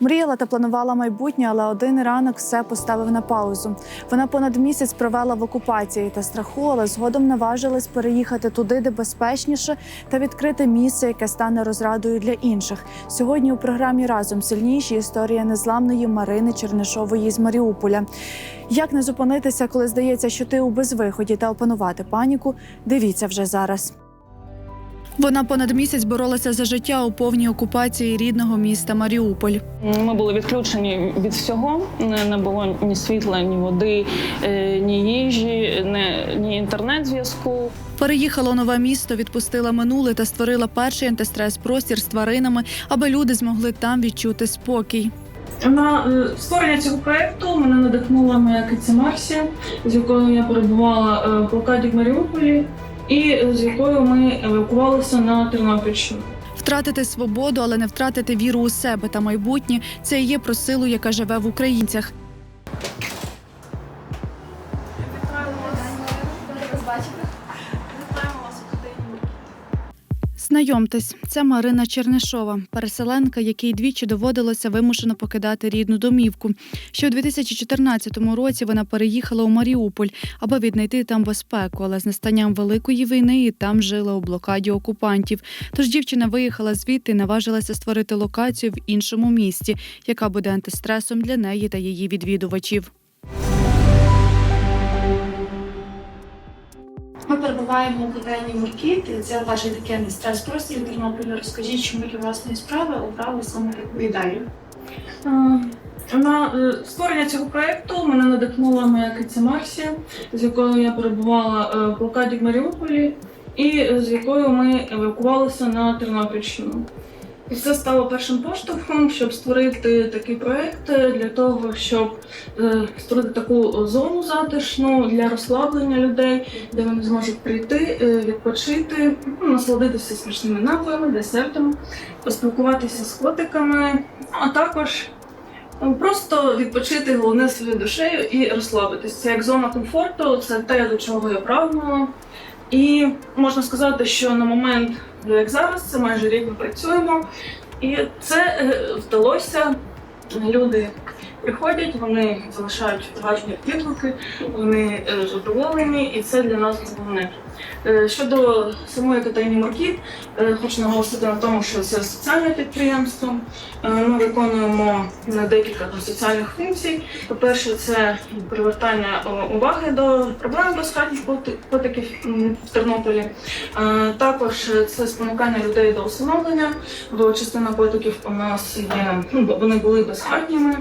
Мріяла та планувала майбутнє, але один ранок все поставив на паузу. Вона понад місяць провела в окупації та страху, але згодом наважилась переїхати туди, де безпечніше, та відкрити місце, яке стане розрадою для інших. Сьогодні у програмі разом сильніші історія незламної Марини Чернишової з Маріуполя. Як не зупинитися, коли здається, що ти у безвиході та опанувати паніку? Дивіться вже зараз. Вона понад місяць боролася за життя у повній окупації рідного міста Маріуполь. Ми були відключені від всього. Не було ні світла, ні води, е, ні їжі, ні, ні інтернет-зв'язку. Переїхала у нове місто, відпустила минуле та створила перший антистрес-простір з тваринами, аби люди змогли там відчути спокій. На е, створення цього проекту мене надихнула моя киця Марсі, з якою я перебувала е, в блокаді в Маріуполі, і з якою ми евакувалися на Тернопільщину. Втратити свободу, але не втратити віру у себе та майбутнє це і є про силу, яка живе в українцях. Знайомтесь, це Марина Чернишова, переселенка, якій двічі доводилося вимушено покидати рідну домівку. Ще у 2014 році вона переїхала у Маріуполь, аби віднайти там безпеку, але з настанням великої війни і там жила у блокаді окупантів. Тож дівчина виїхала звідти і наважилася створити локацію в іншому місті, яка буде антистресом для неї та її відвідувачів. Ми перебуваємо в котельні Муркіт, це ваш такий стрес-простір Тернополя. Розкажіть, чому для власної справи обрали саме таку ідею? На е, створення цього проекту мене надихнула моя киця Марсія, з якою я перебувала е, в блокаді в Маріуполі, і е, з якою ми евакувалися на Тернопільщину. І це стало першим поштовхом, щоб створити такий проект е, для того, щоб е, створити таку зону затишну для розслаблення людей, де вони зможуть прийти, е, відпочити, ну, насолодитися смачними напоями, десертами, поспілкуватися з котиками, а також е, просто відпочити головне своєю душею і розслабитися. Це як зона комфорту, це те, до чого я прагнула. І можна сказати, що на момент, як зараз, це майже рік ми працюємо, і це е, вдалося. Люди приходять, вони залишають гарні відгуки, вони е, задоволені, і це для нас головне. Е, Щодо самої котельні Моркіт, е, хочу наголосити на тому, що це соціальне підприємство. Ми виконуємо декілька соціальних функцій. По-перше, це привертання уваги до проблем безхатніх коти- котиків в Тернополі. Також це спонукання людей до усиновлення, бо частина котиків у нас є, ну, вони були безхатніми,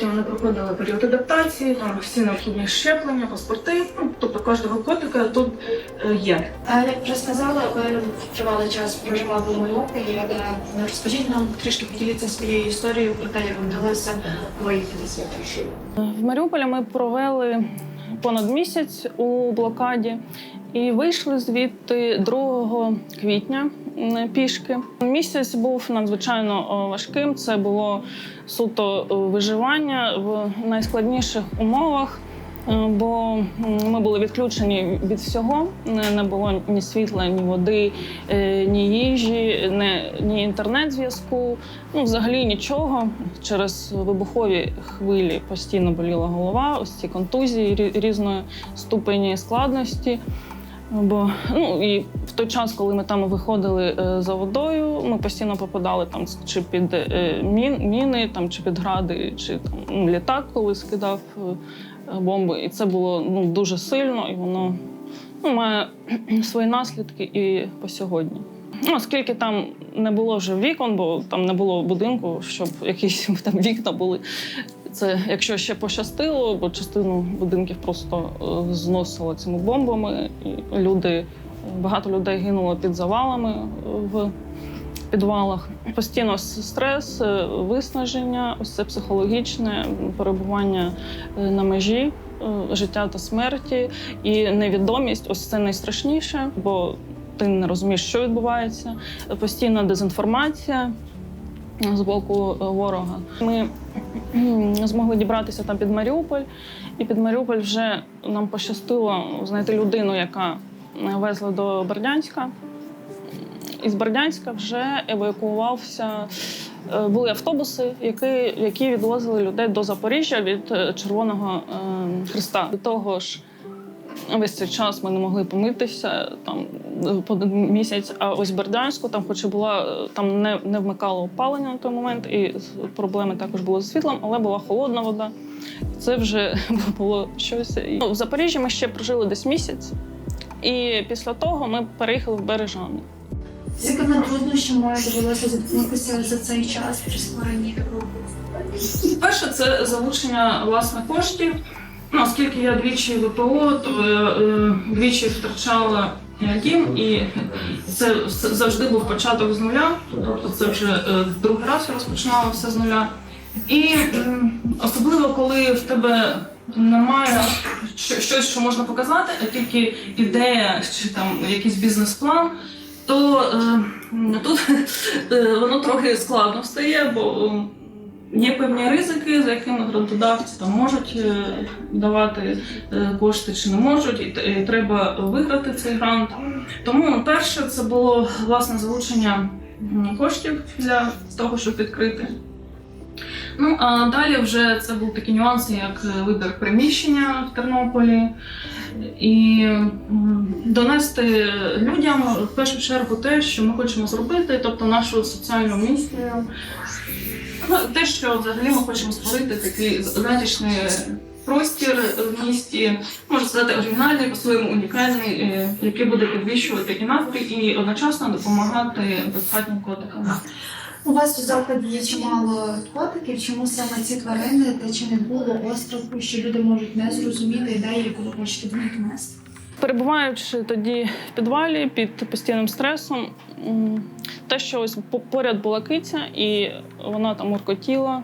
потім вони проходили період адаптації, там всі необхідні щеплення, паспорти. Ну, тобто кожного котика тут е, є. А як вже сказала, ви тривалий час проживали в Маріуполі. Е, Розкажіть нам трішки поділіться своєю історією про те, як вам вдалося виїхати звідти. В Маріуполі ми провели понад місяць у блокаді і вийшли звідти 2 квітня пішки. Місяць був надзвичайно важким. Це було суто виживання в найскладніших умовах. Е, Бо ми були відключені від всього, не було ні світла, ні води, е, ні їжі, ні інтернет-зв'язку. Ну, взагалі нічого. Через вибухові хвилі постійно боліла голова, ось ці контузії різної ступені складності. Бо ну і в той час, коли ми там виходили е, за водою, ми постійно попадали там чи під е, мін, міни, там чи під гради, чи там ну, літак, коли скидав е, бомби. І це було ну дуже сильно, і воно ну, має свої наслідки і по сьогодні. Ну, оскільки там не було вже вікон, бо там не було будинку, щоб якісь там вікна були. Це якщо ще пощастило, бо частину будинків просто е, зносило цими бомбами. Люди, багато людей гинуло під завалами е, в підвалах. Постійно стрес, е, виснаження, ось це психологічне перебування на межі життя та смерті і невідомість. Ось це найстрашніше, бо ти не розумієш, що відбувається. Постійна дезінформація з боку ворога. Ми змогли дібратися там під Маріуполь, і під Маріуполь вже нам пощастило знайти людину, яка везла до Бердянська. Із Бердянська вже евакуювався е, були автобуси, які, які відвозили людей до Запоріжжя від е, Червоного е, Христа. До того ж, весь цей час ми не могли помитися там по місяць. А ось Бердянську, там, хоч і була там не, не вмикало опалення на той момент, і проблеми також були з світлом, але була холодна вода. Це вже було щось. Ну, в Запоріжжі ми ще прожили десь місяць, і після того ми переїхали в Бережани. З якими труднощами довелося зіткнутися за цей час при створенні такого? Перше, це залучення власних коштів. Ну, оскільки я двічі ВПО, то е, е, двічі втрачала е, дім, і це завжди був початок з нуля. Тобто це вже е, другий раз я розпочинала все з нуля. І м, особливо, коли в тебе немає щось, що можна показати, а тільки ідея чи там якийсь бізнес-план, то е, тут е, воно трохи складно стає, бо Є певні ризики, за якими грантодавці там можуть е, давати е, кошти чи не можуть, і треба виграти цей грант. Тому перше це було власне залучення коштів для того, щоб відкрити. Ну а далі вже це був такі нюанси, як е, вибір приміщення в Тернополі. І донести людям в першу чергу те, що ми хочемо зробити, тобто нашу соціальну місію, Ну, те, що взагалі ми хочемо створити такий затишний простір в місті, можна сказати, оригінальний, по-своєму унікальний, е, який буде підвищувати і настрій, і одночасно допомагати безхатнім котикам. У вас у закладі є чимало котиків. Чому саме ці тварини та чи не було остраху, що люди можуть не зрозуміти ідею, яку ви хочете до них нести? Перебуваючи тоді в підвалі під постійним стресом, те, що ось поряд була киця, і вона там муркотіла,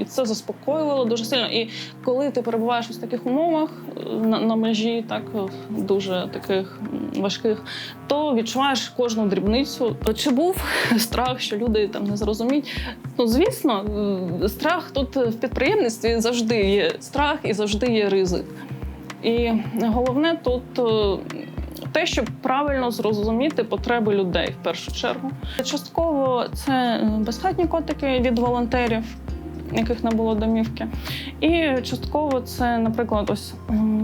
і це заспокоювало дуже сильно. І коли ти перебуваєш в таких умовах е, на, на межі, так е, дуже таких важких, то відчуваєш кожну дрібницю. Чи був страх, що люди там не зрозуміють? Ну звісно, е, страх тут в підприємництві завжди є страх і завжди є ризик. І головне тут те, щоб правильно зрозуміти потреби людей в першу чергу. Частково це е, безхатні котики від волонтерів, яких не було домівки. І частково це, наприклад, ось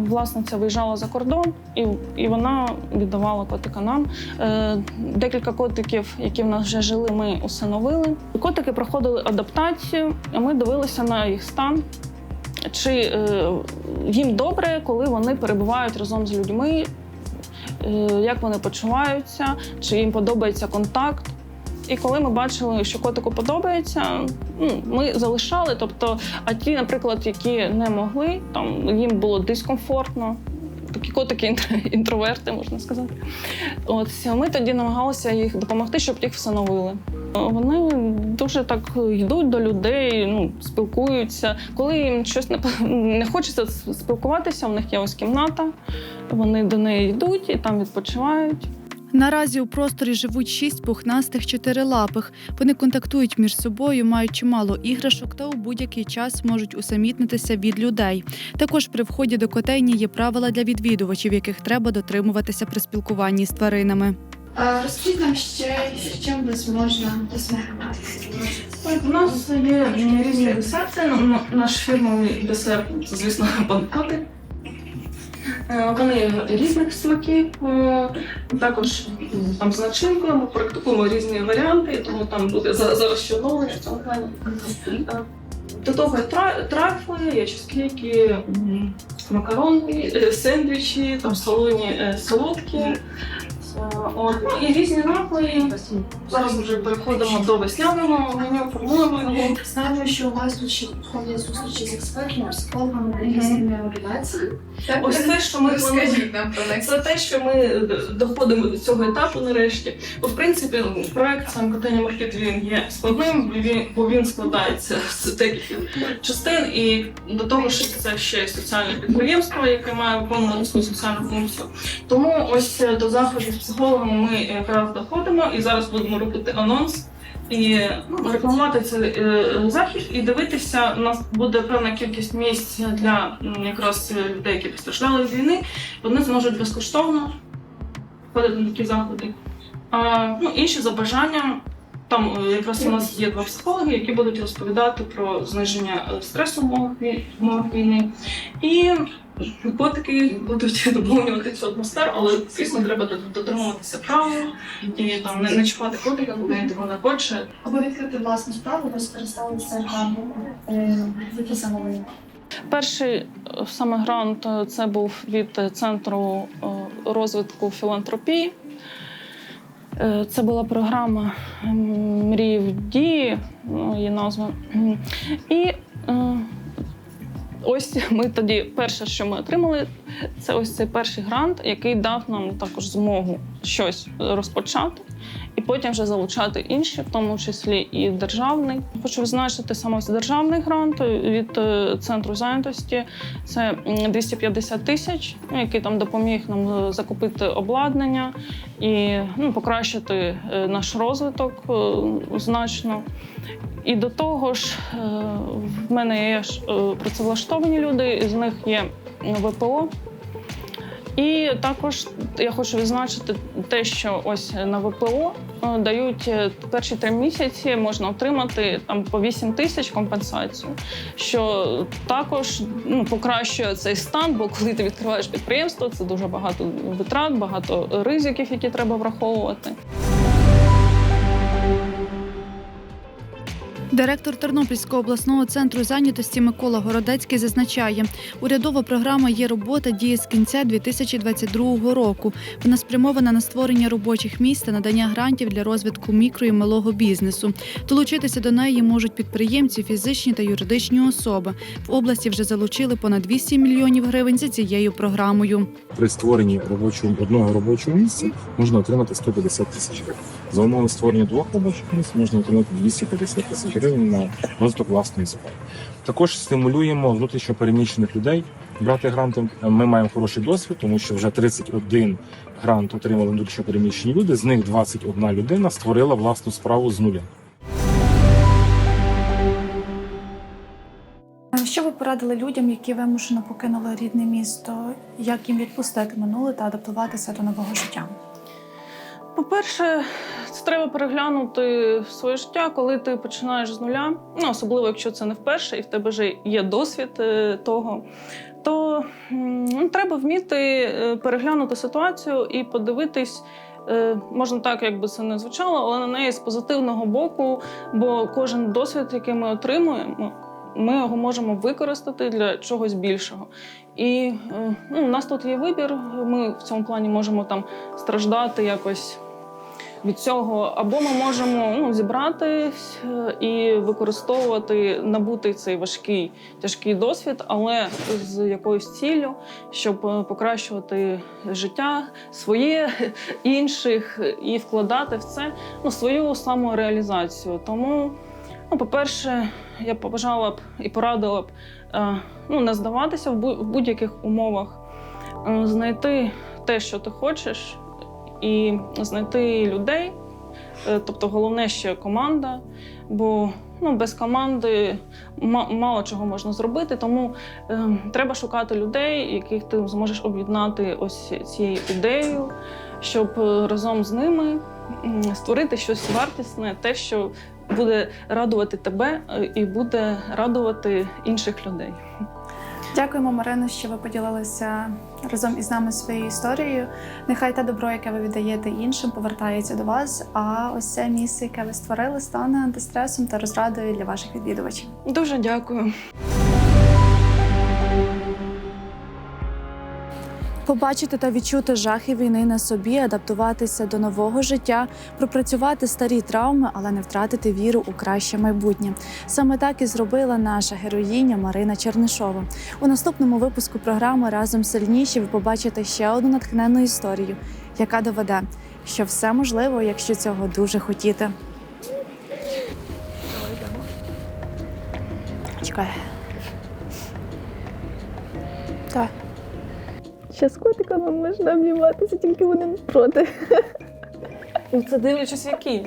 власниця виїжджала за кордон, і, і вона віддавала котика нам. Е, Декілька котиків, які в нас вже жили, ми усиновили. Котики проходили адаптацію, і ми дивилися на їх стан чи е, їм добре, коли вони перебувають разом з людьми, як вони почуваються, чи їм подобається контакт. І коли ми бачили, що котику подобається, ну, ми залишали. Тобто, а ті, наприклад, які не могли, там їм було дискомфортно. Такі котики інтроверти, можна сказати. От ми тоді намагалися їх допомогти, щоб їх встановили. Вони дуже так йдуть до людей, ну спілкуються. Коли їм щось не, не хочеться спілкуватися, у них є ось кімната. Вони до неї йдуть і там відпочивають. Наразі у просторі живуть шість пухнастих чотирилапих. Вони контактують між собою, мають чимало іграшок та у будь-який час можуть усамітнитися від людей. Також при вході до котейні є правила для відвідувачів, яких треба дотримуватися при спілкуванні з тваринами. Розкажіть нам ще, чим вас можна. Так, у нас є різні десерти. Наш фірмовий десерт звісно, панкоти. Е, Вони різних смаків, е, також там з начинкою ми практикуємо різні варіанти, тому там буде за- зарозчиноване в цьому плані. Е, До того є тра- трафли, є чизкейки, макарони, сендвічі, там солоні солодкі. Е, От, ну, і різні напої. Зараз вже переходимо до весняного меню, формуємо його. Знаємо, що у вас тут ще ходять зустрічі з експертами, психологами та різними організаціями. Ось те, що ми. Розкажіть нам про них. Це те, що ми е, доходимо до цього етапу нарешті. Бо, в принципі, проект сам котельня маркет він є складним, бо він, складається з декількох частин, і до того ж це ще й соціальне підприємство, яке має виконувати свою соціальну функцію. Тому ось е, до заходів психологами ми якраз доходимо і зараз будемо робити анонс. І ну, рекламувати цей е, захід і дивитися. У нас буде певна кількість місць для якраз е, людей, які постраждали від війни. Вони зможуть безкоштовно ходити на такі заходи. А, ну, інші за бажанням Там е, якраз у нас є два психологи, які будуть розповідати про зниження е, стресу в умовах війни. І котики будуть доповнювати цю атмосферу, але звісно треба дотримуватися правил і там не, не чіпати котика, він того хоче. Аби відкрити власну справу, ви скористалися. Е, саме? Перший е, саме грант е, це був від центру розвитку філантропії. Це була програма Мрії в дії, ну, її назва. І ось ми тоді, перше, що ми отримали, це ось цей перший грант, який дав нам також змогу щось розпочати. І потім вже залучати інші, в тому числі і державний. Хочу відзначити саме державний грант від е, центру зайнятості. Це 250 тисяч, ну, який там допоміг нам е, закупити обладнання і ну, покращити е, наш розвиток е, значно. І до того ж, е, в мене є е, працевлаштовані люди, з них є ВПО. І також я хочу відзначити те, що ось на ВПО е, дають е, перші три місяці можна отримати там по 8 тисяч компенсацію, що також ну, покращує цей стан, бо коли ти відкриваєш підприємство, це дуже багато витрат, багато ризиків, які треба враховувати. Директор Тернопільського обласного центру зайнятості Микола Городецький зазначає, урядова програма є робота діє з кінця 2022 року. Вона спрямована на створення робочих місць та надання грантів для розвитку мікро і малого бізнесу. Долучитися до неї можуть підприємці, фізичні та юридичні особи. В області вже залучили понад 200 мільйонів гривень за цією програмою. при створенні робочого одного робочого місця можна отримати 150 тисяч гривень. За умови створення двох робочих місць можна отримати 250 тисяч гривень на розвиток власної справи. Також стимулюємо внутрішньопереміщених людей брати гранти. Ми маємо хороший досвід, тому що вже 31 грант отримали внутрішньопереміщені люди. З них 21 людина створила власну справу з нуля. Що ви порадили людям, які вимушено покинули рідне місто? Як їм відпустити минуле та адаптуватися до нового життя? По-перше, це треба переглянути своє життя, коли ти починаєш з нуля. Ну, особливо, якщо це не вперше, і в тебе вже є досвід е, того. То ну, треба вміти е, переглянути ситуацію і подивитись. е, Можна так, якби це не звучало, але на неї з позитивного боку, бо кожен досвід, який ми отримуємо, ми його можемо використати для чогось більшого. І ну, у нас тут є вибір. Ми в цьому плані можемо там страждати якось від цього, або ми можемо ну, зібратись е, і використовувати, набути цей важкий тяжкий досвід, але з якоюсь ціллю, щоб е, покращувати життя своє інших і вкладати в це ну, свою самореалізацію. Тому, ну, по-перше, я побажала б і порадила б е, ну, не здаватися в будь-яких умовах, знайти те, що ти хочеш, і знайти людей. Е, Тобто, головне ще команда, бо ну, без команди ма- мало чого можна зробити. Тому е, треба шукати людей, яких ти зможеш об'єднати ось цією ідеєю, щоб е, разом з ними створити щось вартісне, те, що буде радувати тебе е, і буде радувати інших людей. Дякуємо, Марино, що ви поділилися разом із нами своєю історією. Нехай те добро, яке ви віддаєте іншим, повертається до вас. А ось це місце, яке ви створили, стане антистресом та розрадою для ваших відвідувачів. Дуже дякую. Побачити та відчути жахи війни на собі, адаптуватися до нового життя, пропрацювати старі травми, але не втратити віру у краще майбутнє. Саме так і зробила наша героїня Марина Чернишова. У наступному випуску програми разом сильніші ви побачите ще одну натхненну історію, яка доведе, що все можливо, якщо цього дуже хотіти. Чекай. Так. Ще з котиками можна обніматися, тільки вони не проти. Ну, Це дивлячись, які.